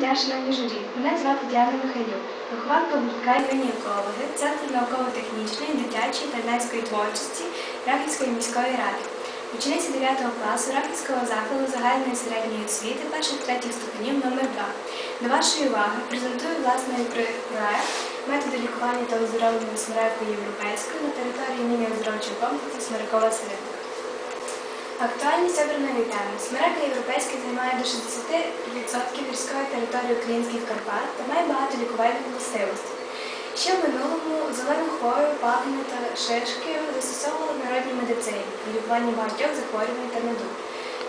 дня, журі. Мене звати Діана Михайлюк, вихованка гуртка юні екологи, Центру науково-технічної, дитячої та юнацької творчості Рахівської міської ради. Учениця 9 класу Рахівського закладу загальної середньої освіти перших третіх ступенів номер 2 До вашої уваги презентую власний про- проект методи лікування та оздоровлення смерекою європейською на території міні-оздоровчого комплексу Смирекова Середина. Актуальність обраної теми. Смерека європейська займає до 60% гірської території українських Карпат та має багато лікувальних властивостей. Ще в минулому зелену хвою, пагни та шишки застосовували в народній медицині при лікуванні багатьох захворювань та недуг.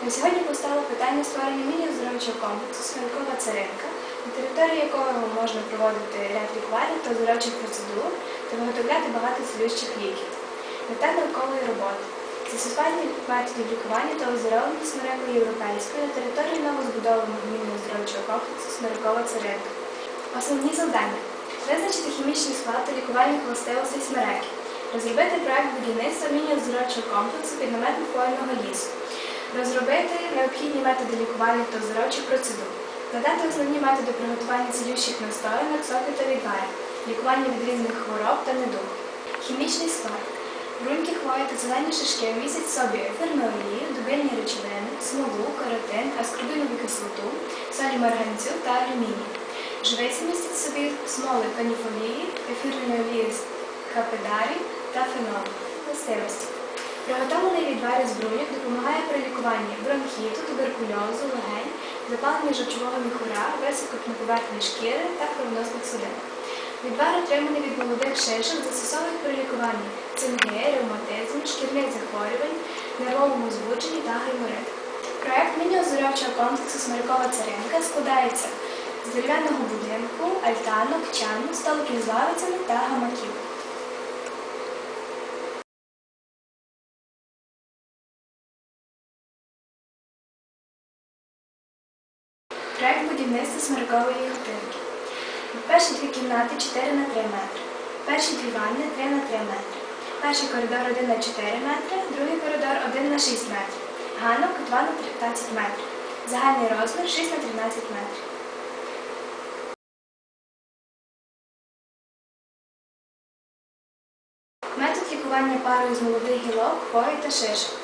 На сьогодні постало питання створення міні-оздоровчого комплексу Смиркова царинка, на території якого можна проводити ряд лікувальних та оздоровчих процедур та виготовляти багато цілющих ліків. Мета наукової роботи. Застосування методів лікування та оздоровлення смирекою європейською на території новозбудованого мінно-оздоровчого комплексу Смирекова царинка. Основні завдання визначити хімічний склад та лікувальних властивостей смереки, розробити проект будівництва міні-оздоровчого комплексу під наметом хвойного лісу, розробити необхідні методи лікувальних та оздоровчих процедур, надати основні методи приготування цілющих настоянок, соки та відварів, лікування від різних хвороб та недуг. Хімічний склад. Хвої зелені шишки містять в собі ефірну олію, дубильні речовини, смолу, каротин, аскорбинову кислоту, солі марганцю та алюміній. Живиці містять собі смоли каніфолії, ефірної олії з капидарі та фенол. Властивості. Приготовлений відвар із бруньок допомагає при лікуванні бронхіту, туберкульозу, легень, запалення жовчового міхура, поверхні шкіри та кровоносних судин. Відвар, отриманий від молодих шишок, застосовують при лікуванні цинги, ревматизму, шкірних захворювань, нервовому збудженні та гайморит. Проект міні-оздоровчого комплексу Смиркова царинка складається з дерев'яного будинку, альтанок, чан, столиків з лавицями та гамаків. Проект будівництва смиркової хатинки. Перші дві кімнати 4 на 3 метри. Перші дві ванни 3 на 3 метри. Перший коридор 1 на 4 метри, другий коридор 1 на 6 метрів. Ганок 2 на 13 метрів. Загальний розмір 6 на 13 метрів. Метод лікування парою з молодих гілок, хвої та шишок.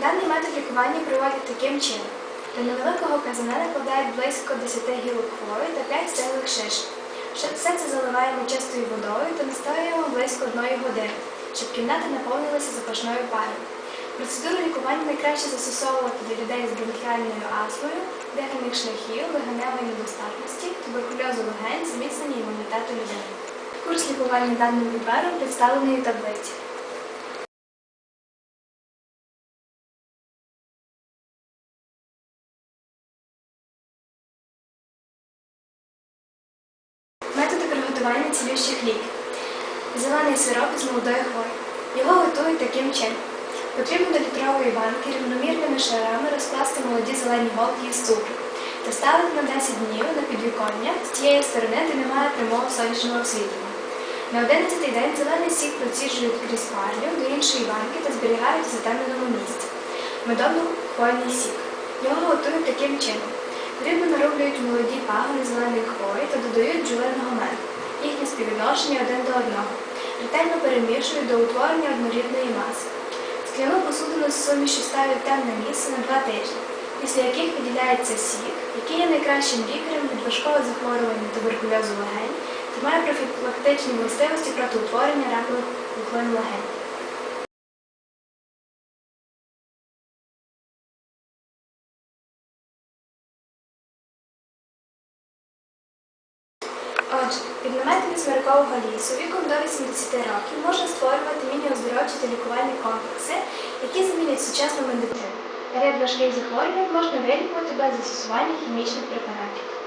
Даний метод лікування проводять таким чином. До невеликого казана накладають близько 10 гілок хвої та 5 стеглих шишок. Ще- Все це заливаємо чистою водою та настоюємо близько 1 години, щоб кімната наповнилася запашною парою. Процедуру лікування найкраще застосовувати для людей з бронхіальною астмою, дихальних шляхів, легеневої недостатності, туберкульозу легень, зміцнення імунітету людини. Курс лікування даним відваром представлений у таблиці. Приготування цілющих ліків. Зелений сироп з молодої хвої. Його готують таким чином. Потрібно до літрової банки рівномірними шарами розкласти молоді зелені голки із цукру та ставити на 10 днів на підвіконня з тієї сторони, де немає прямого сонячного освітлення. На 11-й день зелений сік проціжують крізь парлю до іншої банки та зберігають в затемненому місці. Медовно-хвойний сік. Його готують таким чином. Дрібно нарублюють молоді пагони зеленої хвої та додають бджолиного меду. Їхнє співвідношення один до одного. Ретельно перемішують до утворення однорідної маси. Скляну посудину з суміші ставлять темне місце на два тижні, після яких виділяється сік, який є найкращим лікарем від важкого захворювання туберкульозу легень та має профілактичні властивості проти утворення ракових пухлин легень. Отже, під наметами Смиркового лісу віком до 80 років можна створювати міні-оздоровчі та лікувальні комплекси, які замінять сучасну медицину. Ряд важких захворювань можна вилікувати без застосування хімічних препаратів.